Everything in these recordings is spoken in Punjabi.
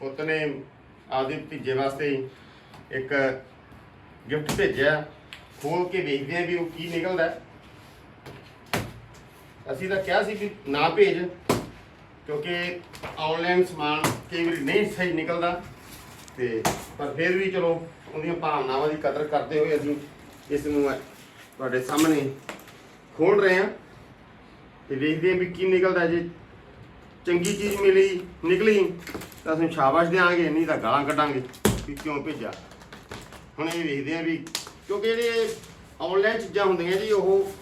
ਪੁੱਤ ਨੇ ਆਪਦੇ ਭਤੀਜੇ ਵਾਸਤੇ ਇੱਕ ਗਿਫਟ ਭੇਜਿਆ। ਖੋਲ ਕੇ ਵੇਖਦੇ ਆ ਵੀ ਉਹ ਕੀ ਨਿਕਲਦਾ ਅਸੀਂ ਤਾਂ ਕਿਹਾ ਸੀ ਕਿ ਨਾ ਭੇਜ, ਕਿਉਂਕਿ ਆਨਲਾਈਨ ਸਮਾਨ ਕਈ ਵਾਰੀ ਨਹੀਂ ਸਹੀ ਨਿਕਲਦਾ। ਤੇ ਪਰ ਫਿਰ ਵੀ ਚਲੋ, ਉਹਦੀਆਂ ਭਾਵਨਾਵਾਂ ਦੀ ਕਦਰ ਕਰਦੇ ਹੋਏ ਅਸੀਂ ਇਸ ਨੂੰ ਤੁਹਾਡੇ ਸਾਹਮਣੇ ਖੋਲ ਰਹੇ ਹਾਂ ਤੇ ਵੇਖਦੇ ਹਾਂ ਵੀ ਕੀ ਨਿਕਲਦਾ ਜੇ ਚੰਗੀ ਚੀਜ਼ ਮਿਲੀ, ਨਿਕਲੀ ਤਾਂ ਅਸੀਂ ਸ਼ਾਬਾਸ਼ ਦੇਵਾਂਗੇ ਨਹੀਂ ਤਾਂ ਗਾਲਾਂ ਕੱਢਾਂਗੇ ਕਿ ਕਿਉਂ ਭੇਜਿਆ। ਹੁਣ ਇਹ ਵੇਖਦੇ ਆ ਵੀ ਕਿਉਂਕਿ ਜਿਹੜੇ ਆਨਲਾਈਨ ਚੀਜ਼ਾਂ ਹੁੰਦੀਆਂ ਜੀ, ਉਹ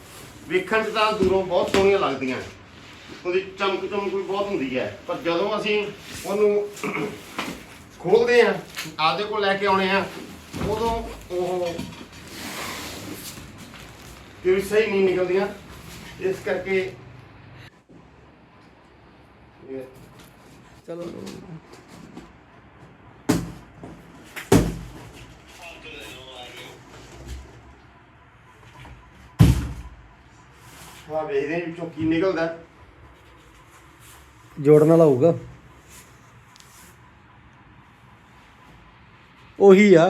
ਵੇਖਣ 'ਚ ਤਾਂ ਦੂਰੋਂ ਬਹੁਤ ਸੋਹਣੀਆਂ ਲੱਗਦੀਆਂ। ਉਹਦੀ ਚਮਕ ਚਮਕ ਵੀ ਬਹੁਤ ਹੁੰਦੀ ਹੈ। ਪਰ ਜਦੋਂ ਅਸੀਂ ਉਹਨੂੰ ਖੋਲਦੇ ਆ ਆਦੇ ਕੋਲ ਲੈ ਕੇ ਆਉਣੇ ਆ ਉਦੋਂ ਉਹ ਕਿ ਸਹੀ ਨਹੀਂ ਨਿਕਲਦੀਆਂ। ਇਸ ਕਰਕੇ ਇਹ ਚਲੋ ਹਾਂ ਵੇਖਦੇ ਹਾਂ ਵਿੱਚੋਂ ਕੀ ਨਿਕਲਦਾ। ਜੋੜਨ ਵਾਲਾ ਹੋਊਗਾ ਉਹੀ ਆ।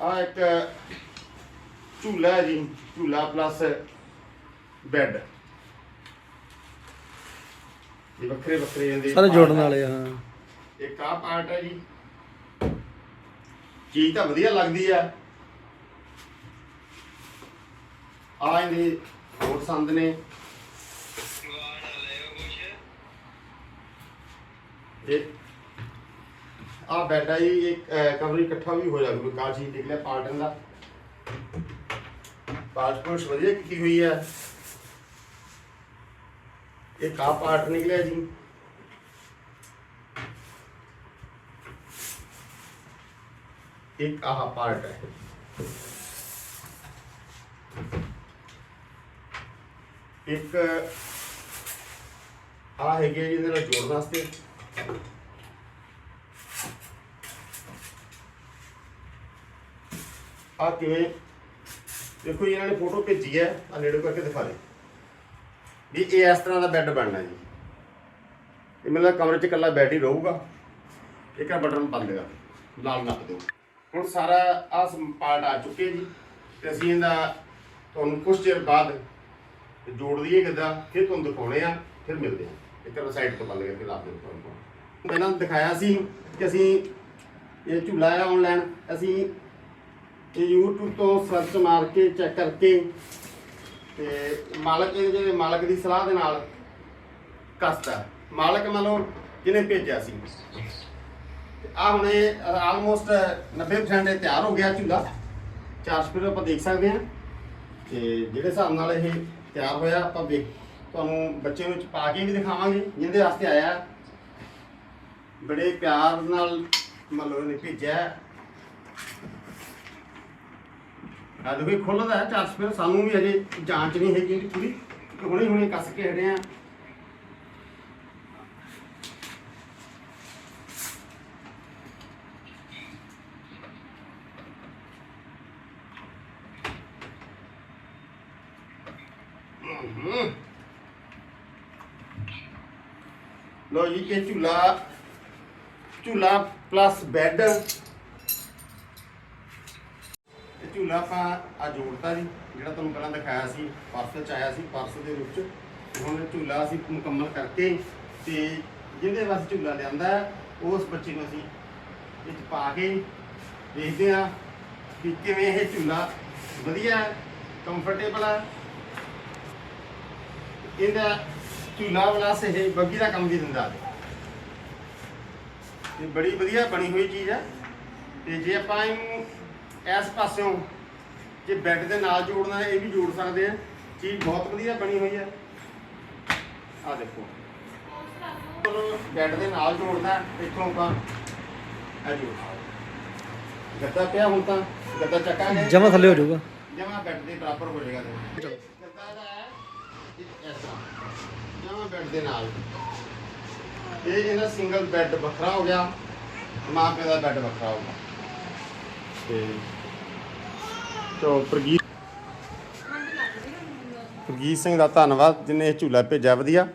ਆ ਇੱਕ ਝੂਲਾ ਹੈ ਜੀ ਝੂਲਾ ਪਲੱਸ ਬੈੱਡ ਇਹ ਵੱਖਰੇ ਵੱਖਰੇ ਇਹਦੇ ਸਾਰੇ part ਜੋੜਨ ਆ। ਵਾਲੇ ਆ ਹਾਂ। ਇੱਕ ਆ ਪਾਰਟ ਹੈ ਜੀ। ਚੀਜ਼ ਤਾਂ ਵਧੀਆ ਲੱਗਦੀ ਆ ਆ ਇਹਦੇ ਹੋਰ ਸੰਦ ਨੇ। ਇਹ ਆ ਬੈੱਡ ਆ ਜੀ ਇੱਕ ਕਮਰੇ ਇਕੱਠਾ ਵੀ ਹੋ ਜਾਊਗਾ। ਚੀਜ਼ ਨਿਕਲਿਆ ਪਾਰਟਨ ਦਾ ਪਾਸਪੋਰਟ ਵਧੀਆ ਕੀਤੀ ਹੋਈ ਹੈ। ਇਹ ਕਾ ਪਾਰਟ ਨਿਕਲਿਆ ਜੀ। ਇੱਕ ਆਹ ਪਾਰਟ ਹੈ। ਇੱਕ ਆ ਹੈਗੇ ਜੀ, ਇਹਦੇ ਨਾਲ ਜੋੜਨ ਵਾਸਤੇ। ਆ ਕਿਵੇਂ? ਦੇਖੋ ਜੀ, ਇਹਨਾਂ ਨੇ ਫੋਟੋ ਭੇਜੀ ਹੈ। ਆ ਨੇੜੇ ਕਰਕੇ ਦਿਖਾ ਦੇ। ਵੀ ਇਹ ਇਸ ਤਰ੍ਹਾਂ ਦਾ ਬੈੱਡ ਬਣਨਾ ਜੀ। ਇਹ ਮਤਲਬ ਕਮਰੇ 'ਚ ਇਕੱਲਾ ਬੈੱਡ ਹੀ ਰਹੂਗਾ। ਇੱਕ ਆ ਬਟਨ ਬੰਦ ਕਰ ਲਾਲ ਨੱਪ ਦਿਓ। ਹੁਣ ਸਾਰਾ ਆ ਪਾਰਟ ਆ ਚੁੱਕੇ ਜੀ। ਤੇ ਅਸੀਂ ਇਹਦਾ ਤੁਹਾਨੂੰ ਕੁਝ ਚਿਰ ਬਾਅਦ ਜੋੜ ਦਈਏ ਕਿੱਦਾਂ, ਫਿਰ ਤੁਹਾਨੂੰ ਦਿਖਾਉਣੇ ਆ, ਫਿਰ ਮਿਲਦੇ ਆ। ਇੱਕ ਵਾਰ ਸਾਈਡ ਤੋਂ ਬੰਦ ਕਰਕੇ ਲਾ ਦਿਓ ਤੁਹਾਨੂੰ ਪਹਿਲਾਂ ਦਿਖਾਇਆ ਸੀ ਕਿ ਅਸੀਂ ਇਹ ਝੂਲਾ ਆ ਆਨਲਾਈਨ ਅਸੀਂ ਇਹ YouTube ਤੋਂ ਸਰਚ ਮਾਰ ਕੇ ਚੈੱਕ ਕਰਕੇ ਤੇ ਮਾਲਕ ਇਹ ਜਿਹੜੇ ਮਾਲਕ ਦੀ ਸਲਾਹ ਦੇ ਨਾਲ ਕਸਤਾ। ਮਾਲਕ ਮੰਨ ਜਿਹਨੇ ਭੇਜਿਆ ਸੀ। ਆ ਹੁਣ ਇਹ ਆਲਮੋਸਟ 90% ਇਹ ਤਿਆਰ ਹੋ ਗਿਆ ਝੂਲਾ। ਚਾਰ ਸਪੀਡ ਆਪਾਂ ਦੇਖ ਸਕਦੇ ਹਾਂ। ਤੇ ਜਿਹੜੇ ਹਿਸਾਬ ਨਾਲ ਇਹ ਤਿਆਰ ਹੋਇਆ, ਆਪਾਂ ਵੇਖ ਤੁਹਾਨੂੰ ਬੱਚੇ ਨੂੰ ਪਾ ਕੇ ਵੀ ਦਿਖਾਵਾਂਗੇ, ਜਿਹਦੇ ਵਾਸਤੇ ਆਇਆ। ਬੜੇ ਪਿਆਰ ਨਾਲ ਮਤਲਬ ਲਓ ਇਹਨੇ ਭੇਜਿਆ। ਆ ਦੇਖੋ, ਇਹ ਖੁੱਲਦਾ ਹੈ, ਚਾਰ ਸਪੀਡ ਸਾਨੂੰ ਵੀ ਅਜੇ ਜਾਂਚ ਨਹੀਂ ਹੈਗੀ ਇਹਦੀ ਪੂਰੀ। ਹੁਣੇ ਹੁਣੇ ਕੱਸ ਕੇ ਹਟੇ ਆ ਲੋ ਜੀ, ਇਹ ਝੂਲਾ ਝੂਲਾ ਪਲੱਸ ਬੈੱਡ ਇਹ ਝੂਲਾ ਆਪਾਂ ਆ ਜੋੜਤਾ ਜੀ ਜਿਹੜਾ ਤੁਹਾਨੂੰ ਪਹਿਲਾਂ ਦਿਖਾਇਆ ਸੀ ਪਾਰਸਲ ਚ ਆਇਆ ਸੀ ਪਾਰਸਲ ਦੇ ਰੂਪ ਚ। ਹੁਣ ਝੂਲਾ ਅਸੀਂ ਮੁਕੰਮਲ ਕਰਕੇ ਤੇ ਜਿਹਦੇ ਵਾਸਤੇ ਝੂਲਾ ਲਿਆਂਦਾ ਹੈ, ਉਸ ਬੱਚੇ ਨੂੰ ਅਸੀਂ ਇਹ 'ਚ ਪਾ ਕੇ ਦੇਖਦੇ ਆ ਕਿ ਕਿਵੇਂ ਇਹ ਝੂਲਾ ਵਧੀਆ ਕੰਫਰਟੇਬਲ ਹੈ ਇਹਦਾ ਝੂਲਾ ਵਾਲਾ ਸੇ ਬੱਗੀ ਦਾ ਕੰਮ ਵੀ ਦਿੰਦਾ। ਇਹ ਬੜੀ ਵਧੀਆ ਬਣੀ ਹੋਈ ਚੀਜ਼ ਹੈ ਤੇ ਜੇ ਆਪਾਂ ਇਹਨੂੰ ਇਸ ਪਾਸਿਓਂ ਜੇ ਬੈੱਡ ਦੇ ਨਾਲ ਜੋੜਨਾ ਹੈ ਇਹ ਵੀ ਜੋੜ ਸਕਦੇ ਆ। ਚੀਜ਼ ਬਹੁਤ ਵਧੀਆ ਬਣੀ ਹੋਈ ਹੈ। ਆ ਦੇਖੋ। ਬੈੱਡ ਦੇ ਨਾਲ ਜੋੜਨਾ ਇੱਥੋਂ ਆਪਾਂ ਇਹ ਜੋੜ ਗੱਦਾ ਪਿਆ ਹੁਣ ਤਾਂ ਗੱਦਾ ਚੱਕਾਂਗੇ। ਜਮਾ ਥੱਲੇ ਹੋ ਜਾਊਗਾ। ਜਮਾ ਬੈੱਡ ਦੇ ਬਰਾਬਰ ਹੋ ਜਾਏਗਾ ਤੇ ਗੱਦਾ ਦਾ ਹੈ ਇਹ ਐਸਾ ਜਮਾ ਬੈੱਡ ਦੇ ਨਾਲ। ਇਹ ਇਹਦਾ ਸਿੰਗਲ ਬੈੱਡ ਵੱਖਰਾ ਹੋ ਗਿਆ ਮਾਂ ਪਿਓ ਦਾ ਬੈੱਡ ਵੱਖਰਾ ਹੋ ਗਿਆ। ਤੇ ਤੋ ਪ੍ਰਗੀਤ ਪ੍ਰਗੀਤ ਸਿੰਘ ਦਾ ਧੰਨਵਾਦ ਜਿਨੇ ਇਹ ਝੂਲਾ ਭੇਜਿਆ ਵਧੀਆ।